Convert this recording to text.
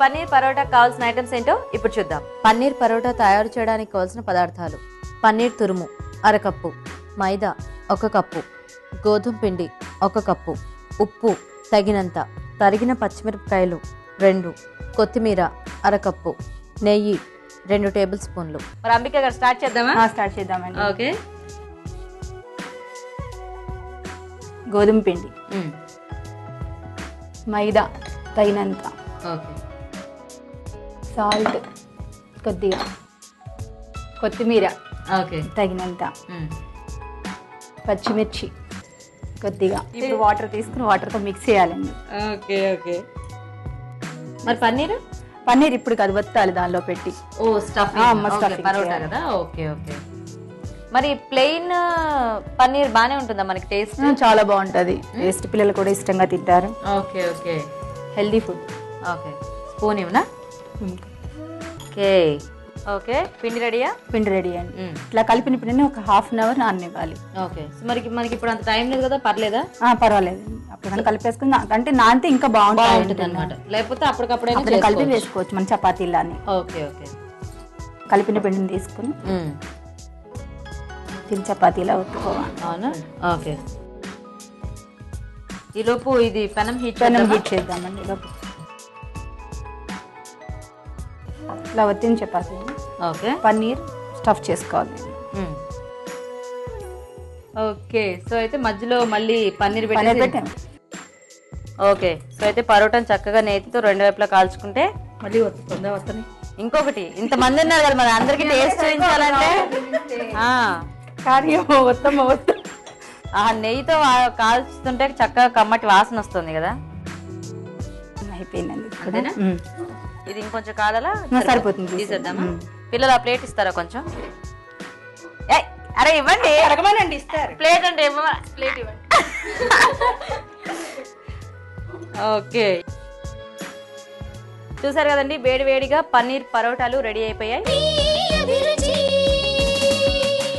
పన్నీర్ పరోటా కావాల్సిన ఐటమ్స్ ఏంటో ఇప్పుడు చూద్దాం. పన్నీర్ పరోటా తయారు చేయడానికి కావాల్సిన పదార్థాలు. పన్నీర్ తురుము అరకప్పు మైదా ఒక కప్పు గోధుమ పిండి ఒక కప్పు ఉప్పు తగినంత తరిగిన పచ్చిమిరపకాయలు రెండు కొత్తిమీర అరకప్పు నెయ్యి రెండు టేబుల్ స్పూన్లు. మరి అంబిక గారు స్టార్ట్ చేద్దామా? ఆ, స్టార్ట్ చేద్దామండి. ఓకే. గోధుమ పిండి. మైదా తగినంత. ఓకే. సాల్ట్ కొద్దిగా కొత్తిమీర ఓకే. తగినంత. పచ్చిమిర్చి కొద్దిగా. ఇప్పుడు వాటర్ తీసుకుని వాటర్తో మిక్స్ చేయాలండి. Okay okay. మరి పన్నీర్? పన్నీర్ ఇప్పుడు కాదు వత్తాలి దానిలో పెట్టి. ఓ స్టఫ్ పరోటా. కదా? Okay okay. మరి ప్లెయిన్ పన్నీర్ బానే ఉంటుందా మనకి టేస్ట్? చాలా బాగుంటుంది. టేస్ట్ పిల్లలు కూడా ఇష్టంగా తింటారు. Okay okay. Healthy food. Okay. Spoon ఇవ్వనా? ఓకే. ఓకే. పిండి రెడీయా? పిండి రెడీ అండి. ఇట్లా కలిపిన పిండిని ఒక హాఫ్ అన్ అవర్ నాననివ్వాలి. ఓకే. సో మనకి మనకి ఇప్పుడు అంత టైం లేదు కదా పర్లేదా? ఆ, పర్వాలేదు. అప్పుడు మనం కలిపేసుకుని నా- అంటే నానితే ఇంకా బాగుంటుంది అనమాట లేకపోతే అప్పటికప్పుడైనా అప్పుడు కలిపి. వేసుకోవచ్చు మన చపాతీలాని. Okay okay. కలిపిన పిండిని తీసుకుని. తిని చపాతీలా ఒత్తుకోవాలి. అవునా? ఓకే. ఈలోపు ఇది పెనం హీట్ పెనం హీట్ చేద్దామండి లోపు ఇలా ఒత్తిన చపాతీ ఓకే. పన్నీర్ స్టఫ్ చేసుకోవాలి. ఓకే. సో అయితే మధ్యలో మళ్ళీ పన్నీర్ పన్నీర్ పెట్టి పెట్టాము ఓకే. సో అయితే పరోటాను చక్కగా నేతితో రెండు వైపులా కాల్చుకుంటే మళ్ళీ ఒత్తుకుందా ఒత్తని ఇంకొకటి. ఇంతమంది ఉన్నారు కదా మరి అందరికి టేస్ట్ చూపించాలంటే? ఆ, కార్యం ఒత్త ఆ నెయ్యితో కాల్చుతుంటే చక్కగా కమ్మటి వాసన వస్తుంది కదా. అయిపోయిందండి. ఇది ఇంకొంచెం కాదలా సరిపోతుంది తీసేద్దామా. పిల్లలు ఆ ప్లేట్ ఇస్తారా కొంచెం? ఏయ్, అరే ఇవ్వండి. అడగమనండి ఇస్తారు. ప్లేట్ అంటే ప్లేట్ ఇవ్వండి. ఓకే. చూసారు కదండి వేడి వేడిగా పన్నీర్ పరోటాలు రెడీ అయిపోయాయి.